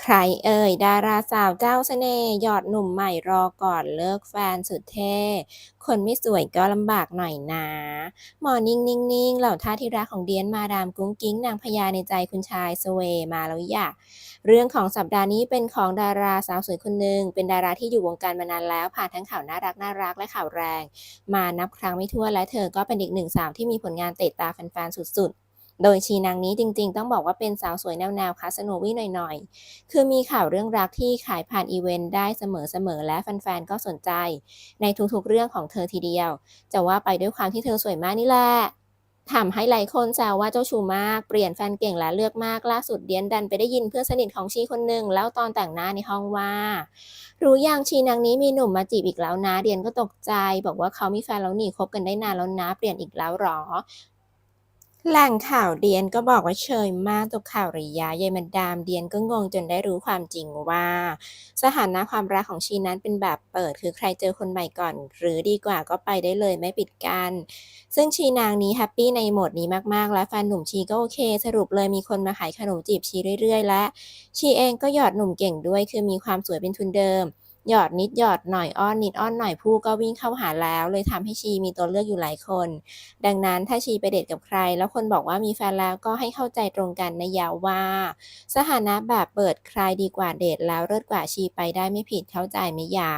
ใครเอ่ย ดาราสาวเจ้าเสน่ห์หยอดหนุ่มใหม่รอก่อนเลิกแฟนสุดเท่ คนไม่สวยก็ลำบากหน่อยนะ หมอนิ่งนิ่งนิ่งเหล่าท่าที่รักของเดียนมาดามกุ้งกิ้งนางพญาในใจคุณชายสเวย์มาแล้วอย่าเรื่องของสัปดาห์นี้เป็นของดาราสาวสวยคนหนึ่ง เป็นดาราที่อยู่วงการมานานแล้ว ผ่านทั้งข่าวน่ารักน่ารักและข่าวแรง มานับครั้งไม่ถ้วนและเธอก็เป็นอีกหนึ่งสาวที่มีผลงานเตะตาแฟนๆสุดๆ โดยชีนางนี้จริงๆ ต้องบอกว่าเป็นสาวสวยแนวๆคาสโนวีหน่อยๆ คือมีข่าวเรื่องรักที่ขายผ่านอีเวนต์ได้เสมอๆ และแฟนๆ ก็สนใจ ในทุกๆ เรื่องของเธอทีเดียว จะว่าไปด้วยความที่เธอสวยมากนี่แหละทำให้หลายคนแซวว่าเจ้าชู้มากเปลี่ยนแฟนเก่งและเลือกมากล่าสุดเดียนดันไปได้ยินเพื่อนสนิทของชีคนหนึ่งแล้วตอนแต่งหน้าในห้องว่ารู้อยังชีนางนี้มีหนุ่มมาจีบอีกแล้วนะเดียนก็ตกใจ บอกว่าเขามีแฟนแล้วหนีคบกันได้นานแล้วนะเปลี่ยนอีกแล้วหรอ แหล่งข่าวเดียนก็บอกว่าเชยมากตัวข่าวระยะยายมาดามเดียนก็งงจนได้รู้ความจริงว่า สถานะความรักของชีนั้นเป็นแบบเปิดคือใครเจอคนใหม่ก่อน หรือดีกว่าก็ไปได้เลยไม่ปิดกันซึ่งชีนางนี้แฮปปี้ในโหมดนี้มากๆ และแฟนหนุ่มชีก็โอเค สรุปเลยมีคนมาขายขนมจีบชีเรื่อยๆ และ ชีเองก็หยอดหนุ่มเก่งด้วยคือมีความสวยเป็นทุนเดิม หยอดนิดหยอดหน่อยอ้อนนิดอ้อนหน่อยผู้ก็วิ่งเข้าหาแล้ว เลยทำให้ชีมีตัวเลือกอยู่หลายคน ดังนั้นถ้าชีไปเดทกับใคร แล้วคนบอกว่ามีแฟนแล้วก็ให้เข้าใจตรงกันนะยาวว่า สถานะแบบเปิดใครดีกว่าเดทแล้วเลิศกว่าชีไปได้ไม่ผิดเข้าใจไหมยา